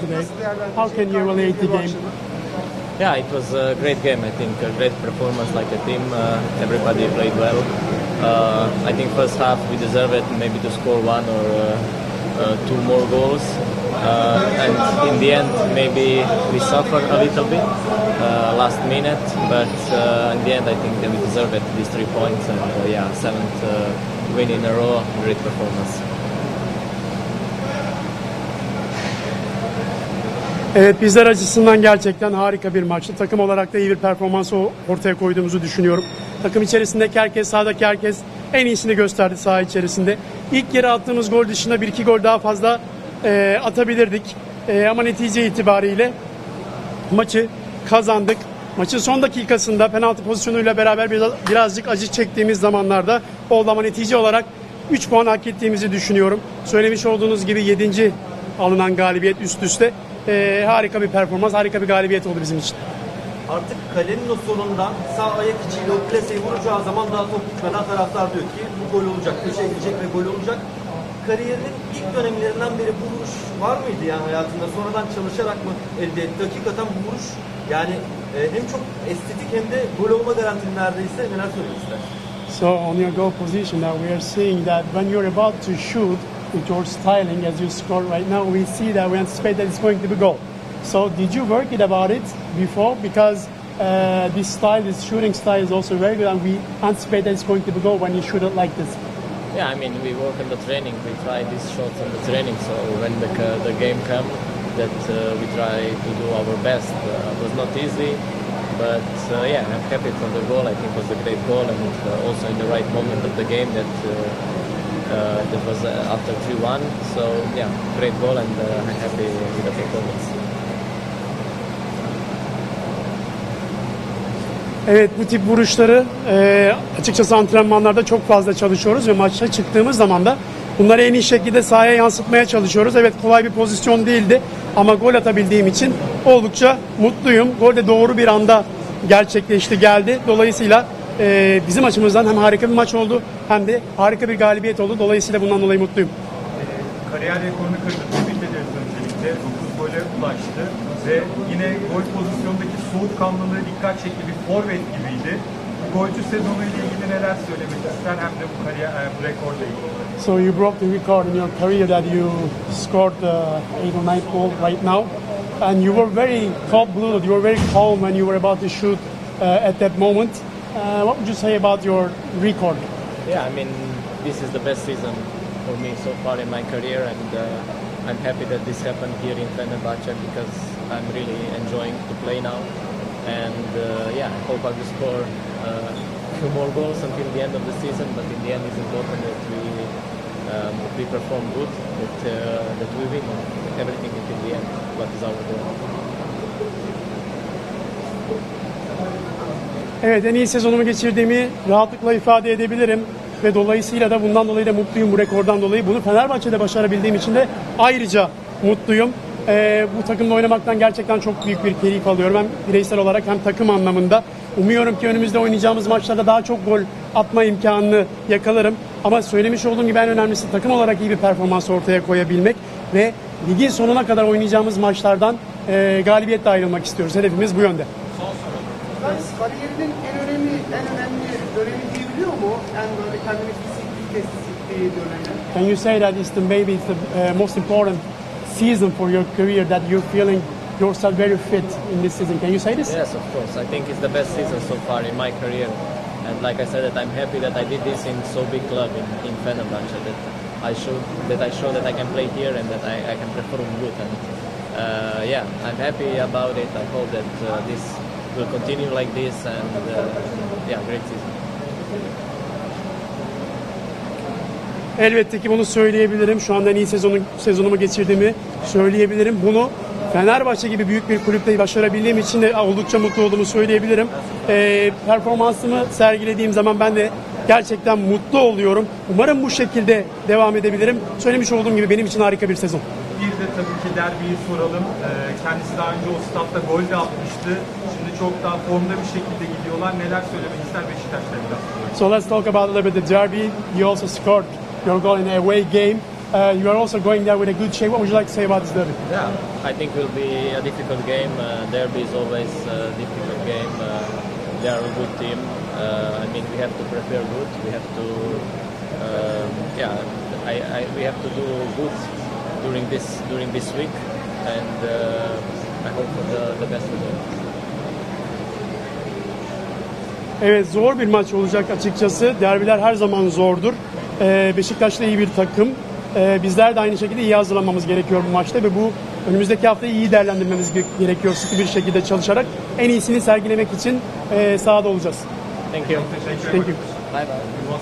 Today. How can you relate the game? Yeah, it was a great game. I think a great performance like a team. Uh, everybody played well. Uh, I think first half we deserve it, maybe to score one or uh, uh, two more goals. Uh, and in the end, maybe we suffered a little bit uh, last minute, but in the end, I think that we deserve it. These three points and yeah, seventh win in a row. Great performance. Evet bizler açısından gerçekten harika bir maçtı. Takım olarak da iyi bir performans o- ortaya koyduğumuzu düşünüyorum. Takım içerisindeki herkes, sahadaki herkes en iyisini gösterdi saha içerisinde. İlk yere attığımız gol dışında bir iki gol daha fazla e, atabilirdik. E, ama netice itibariyle maçı kazandık. Maçın son dakikasında penaltı pozisyonuyla beraber biraz, birazcık acı çektiğimiz zamanlarda oldu ama netice olarak 3 puan hak ettiğimizi düşünüyorum. Söylemiş olduğunuz gibi 7. alınan galibiyet üst üste Ee, harika bir performans, harika bir galibiyet oldu bizim için. Artık kalenin o sonundan sağ ayak içiyle o plaseyi vuracağı zaman daha top gitmeden taraftar diyor ki bu gol olacak, köşeye gidecek ve gol olacak. Kariyerinin ilk dönemlerinden beri bu vuruş var mıydı yani hayatında? Sonradan çalışarak mı elde etti? Hakikaten bu vuruş yani e, hem çok estetik hem de gol olma garantili neredeyse neler söylemek ister? So on your goal position now we are seeing that when you're about to shoot your styling as you score right now, we see that we anticipate that it's going to be goal. So did you work it about it before? Because uh, this style, this shooting style is also very good and we anticipate that it's going to be goal when you shoot it like this. Yeah, I mean, we work in the training. We try these shots in the training. So when the, the game comes, that uh, we try to do our best. Uh, it was not easy, but uh, yeah, I'm happy for the goal. I think it was a great goal, and uh, also in the right moment of the game that uh, that was uh, after 3-1. So yeah, great goal, and uh, I'm happy with the performance. Evet bu tip vuruşları e, açıkçası antrenmanlarda çok fazla çalışıyoruz ve maça çıktığımız zaman da bunları en iyi şekilde sahaya yansıtmaya çalışıyoruz. Evet kolay bir pozisyon değildi ama gol atabildiğim için oldukça mutluyum. Gol de doğru bir anda gerçekleşti geldi. Dolayısıyla e, bizim açımızdan hem harika bir maç oldu hem de harika bir galibiyet oldu. Dolayısıyla bundan dolayı mutluyum. Kariyer rekorunu kırdı. Tebrik ederiz öncelikle. 9 gole ulaştı ve yine gol pozisyondaki soğukkanlılığı dikkat çekti. Bir forvet gibiydi. Golcü sezonu ile ilgili neler söylemek ister hem de bu kariyer e, bu rekorla ilgili. So you broke the record in your career that you scored uh, eight or nine goals right now, and you were very cold-blooded. You were very calm when you were about to shoot uh, at that moment. Uh, what would you say about your record? Yeah, I mean, this is the best season for me so far in my career, and uh, I'm happy that this happened here in Fenerbahce because I'm really enjoying to play now. And uh, yeah, I hope I will score uh, a few more goals until the end of the season. But in the end, it's important that we um, we perform good, that uh, that we win everything until the end. What is our goal? Evet, en iyi sezonumu geçirdiğimi rahatlıkla ifade edebilirim ve dolayısıyla da bundan dolayı da mutluyum bu rekordan dolayı. Bunu Fenerbahçe'de başarabildiğim için de ayrıca mutluyum. Ee, bu takımda oynamaktan gerçekten çok büyük bir keyif alıyorum. Hem bireysel olarak hem takım anlamında. Umuyorum ki önümüzde oynayacağımız maçlarda daha çok gol atma imkanını yakalarım. Ama söylemiş olduğum gibi en önemlisi takım olarak iyi bir performans ortaya koyabilmek ve ligin sonuna kadar oynayacağımız maçlardan e, galibiyetle ayrılmak istiyoruz. Hedefimiz bu yönde. Ben kariyerinin en önemli en önemli dönemi diyebiliyor mu? En böyle kendini fizik hissettiği dönemi. Can you say that it's the maybe it's the uh, most important season for your career that you're feeling yourself very fit in this season? Can you say this? Yes, of course. I think it's the best season so far in my career. And like I said, that I'm happy that I did this in so big club in, in Fenerbahce. That I showed that I show that I can play here and that I, I can perform good. And uh, yeah, I'm happy about it. I hope that uh, this will continue like this. And uh, yeah, great season. Elbette ki bunu söyleyebilirim. Şu anda en iyi sezonu, sezonumu geçirdiğimi söyleyebilirim. Bunu Fenerbahçe gibi büyük bir kulüpte başarabildiğim için de oldukça mutlu olduğumu söyleyebilirim. Ee, performansımı sergilediğim zaman ben de gerçekten mutlu oluyorum. Umarım bu şekilde devam edebilirim. Söylemiş olduğum gibi benim için harika bir sezon. Tabii ki derbiyi soralım. Ee, kendisi daha önce o statta gol de atmıştı. Şimdi çok daha formda bir şekilde gidiyorlar. Neler söylemek ister Beşiktaş'ta biraz? So let's talk about a little bit the derby. You also scored your goal in a away game. Uh, you are also going there with a good shape. What would you like to say about this derby? Yeah, I think it will be a difficult game. Uh, derby is always a difficult game. Uh, they are a good team. Uh, I mean, we have to prepare good. We have to, um, yeah, I, I, we have to do good during this during this week, and uh, I hope for the, the best result. Evet zor bir maç olacak açıkçası. Derbiler her zaman zordur. Ee, Beşiktaş da iyi bir takım. Ee, bizler de aynı şekilde iyi hazırlanmamız gerekiyor bu maçta ve bu önümüzdeki haftayı iyi değerlendirmemiz ge- gerekiyor. Sıkı bir şekilde çalışarak en iyisini sergilemek için e, sahada olacağız. Thank you. Thank you. Bye bye.